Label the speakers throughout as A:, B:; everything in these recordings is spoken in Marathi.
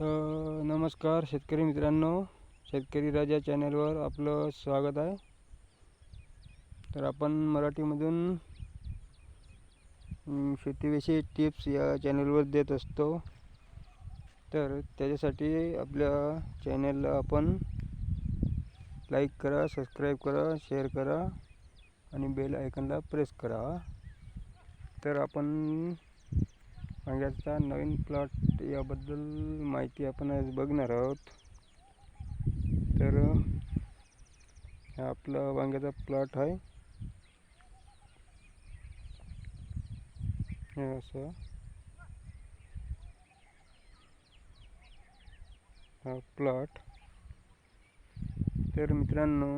A: तर नमस्कार शेतकरी मित्रांनो शेतकरी राजा चॅनलवर आपलं स्वागत आहे. तर आपण मराठीमधून शेतीविषयी टिप्स या चॅनलवर देत असतो. तर त्याच्यासाठी आपल्या चॅनलला आपण लाईक करा सबस्क्राईब करा शेअर करा आणि बेल आयकनला प्रेस करा. तर आपण वांग्याचा नवीन प्लॉट याबद्दल माहिती आपण आज बघणार आहोत. तर हा आपला वांग्याचा प्लॉट आहे. असं. हा प्लॉट तर मित्रांनो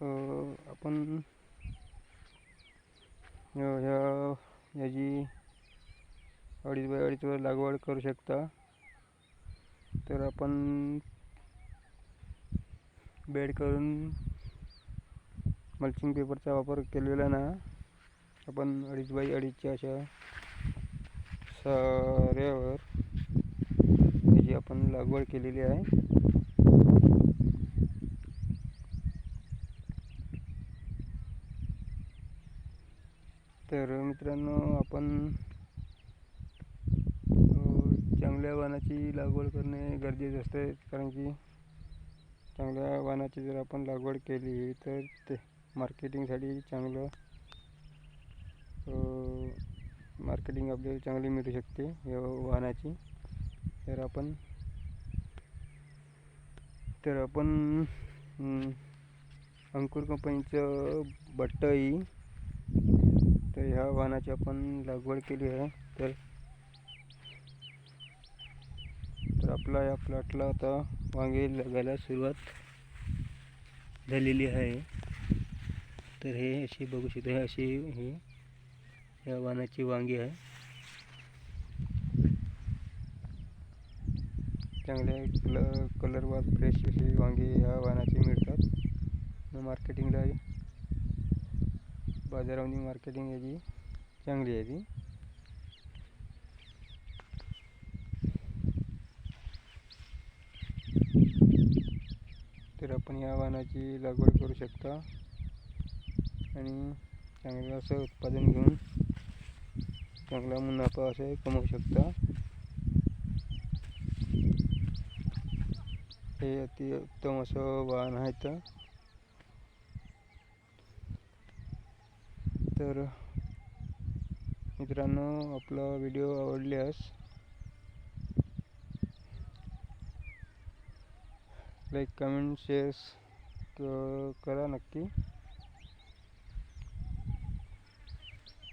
A: अं, आपण हो, ह्या ह्याची याची अडीच बाय अडीचवर लागवड करू शकता. तर आपण बेड करून मल्चिंग पेपरचा वापर केलेला ना आपण अडीच बाय अडीचच्या अशा साऱ्यावर ह्याची आपण लागवड केलेली आहे. तर मित्रांनो आपण चांगल्या वाणाची लागवड करणे गरजेचं असते कारण की चांगल्या वाणाची जर आपण लागवड केली तर ते मार्केटिंगसाठी चांगलं मार्केटिंग आपल्याला चांगली मिळू शकते या वाहनाची. तर आपण तर आपण अंकुर कंपनीचं बट्टाई तर ह्या वाहनाची आपण लागवड केली आहे. तर तर आपला या प्लॉटला आता वांगे लागायला सुरुवात झालेली आहे. तर हे अशी बघू शकता हे अशी ही या वाहनाची वांगी आहे. चांगल्या कलर कलरवर फ्रेश अशी वांगी ह्या वाहनाची मिळतात. मार्केटिंगला बाजारामध्ये मार्केटिंग याची चांगली आहे ती. तर आपण या वाहनाची लागवड करू शकता. आणि चांगलं असं उत्पादन घेऊन चांगला मुनाफा असं कमवू शकता. हे अति उत्तम असं वाहन आहे तर. तर मित्रांनो आपला व्हिडिओ आवडल्यास लाईक कमेंट शेअर्स करा नक्की.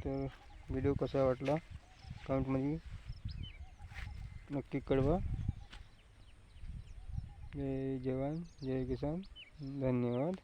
A: तर व्हिडिओ कसा वाटला कमेंटमध्ये नक्की कळवा. जय जवान जय किसान. धन्यवाद.